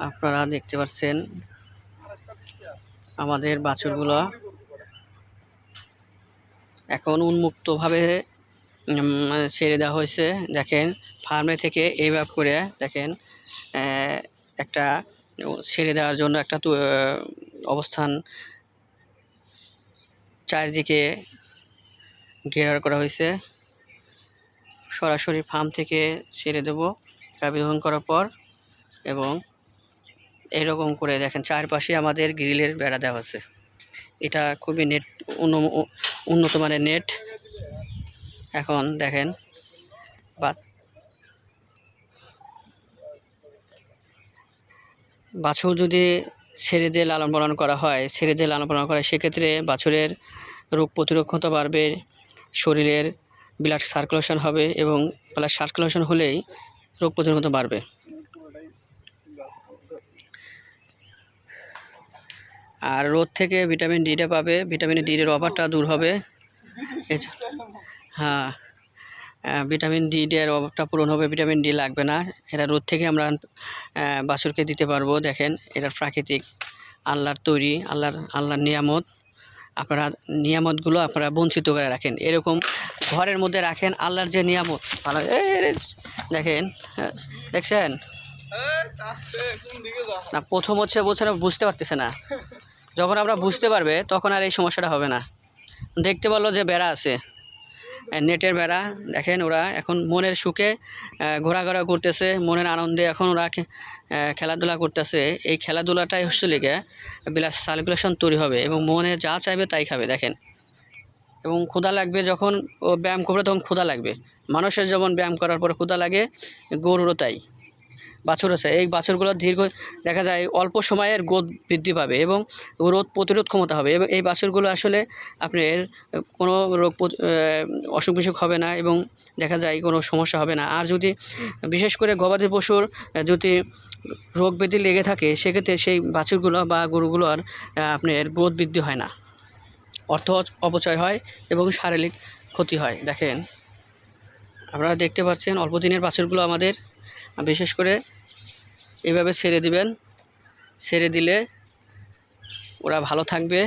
আপনারা দেখতে পাচ্ছেন আমাদের বাছুরগুলো এখন উন্মুক্তভাবে ছেড়ে দেওয়া হয়েছে। দেখেন, ফার্মে থেকে এইভাবে করে দেখেন একটা ছেড়ে দেওয়ার জন্য একটা অবস্থান চারিদিকে ঘেরার করা হয়েছে। সরাসরি ফার্ম থেকে ছেড়ে দেব গাভী দহন করার পর এবং এরকম করে দেখেন, চারপাশে আমাদের গ্রিলের বেড়া দেওয়া আছে। এটা খুবই নেট উন্ন- উন্নত মানের নেট। এখন দেখেন বাছুর যদি ছেড়ে দিয়ে লালন পালন করা হয়, ছেড়ে দিয়ে লালন পালন করা সেক্ষেত্রে বাছুরের রোগ প্রতিরোধ ক্ষমতা বাড়বে। শরীরের ব্লাড সার্কুলেশন হবে এবং ব্লাড সার্কুলেশন হলেই রোগ প্রতিরোধ বাড়বে। আর রোদ থেকে ভিটামিন ডিটা পাবে ভিটামিন ডি এর অভাবটা দূর হবে। হ্যাঁ ভিটামিন ডি এর অভাবটা পূরণ হবে ভিটামিন ডি লাগবে না। এটা রোদ থেকে আমরা বাছুরকে দিতে পারব, দেখেন, এটা প্রাকৃতিক, আল্লাহর তৈরি, আল্লাহর আল্লাহর নিয়ামত। আপনারা নিয়ামতগুলো আপনারা বঞ্চিত করে রাখেন। এরকম ঘরের মধ্যে রাখেন আল্লাহর যে নিয়ামত। ভালো দেখেন হ্যাঁ, দেখছেন? না প্রথম হচ্ছে বলছে বুঝতে পারতেছে না। যখন আমরা বুঝতে পারবে তখন আর এই সমস্যাটা হবে না। দেখতে পারল যে বেড়া আছে। নেটের বেড়া, দেখেন ওরা এখন মনের সুখে ঘোরাঘোরা করতেছে, মনের আনন্দে এখন ওরা খেলাধুলা করতেছে। এই খেলাধুলাটাই হচ্ছে লিগে বিলাস সার্কুলেশন তৈরি হবে এবং মনে যা চাইবে তাই খাবে, দেখেন। এবং ক্ষুধা লাগবে যখন ও ব্যায়াম করবে তখন ক্ষুধা লাগবে। মানুষের যেমন ব্যায়াম করার পর ক্ষুধা লাগে, গরুরও তাই। বাছুর আছে। এই বাছুরগুলো দীর্ঘ দেখা যায় অল্প সময়ের গ্রোথ বৃদ্ধি পাবে এবং রোগ প্রতিরোধ ক্ষমতা হবে এবং এই বাছুরগুলো আসলে আপনার কোনো রোগ অসুখ বিসুখ হবে না এবং দেখা যায় কোনো সমস্যা হবে না। আর যদি বিশেষ করে গবাদি পশুর যদি রোগ ব্যাধি লেগে থাকে, সেক্ষেত্রে সেই বাছুরগুলো বা গরুগুলোর আপনার গ্রোথ বৃদ্ধি হয় না। অর্থ অপচয় হয় এবং শারীরিক ক্ষতি হয়। দেখেন, আপনারা দেখতে পাচ্ছেন অল্প দিনের বাছুরগুলো আমাদের বিশেষ করে এভাবে ছেড়ে দিবেন। ছেড়ে দিলে ওরা ভালো থাকবে।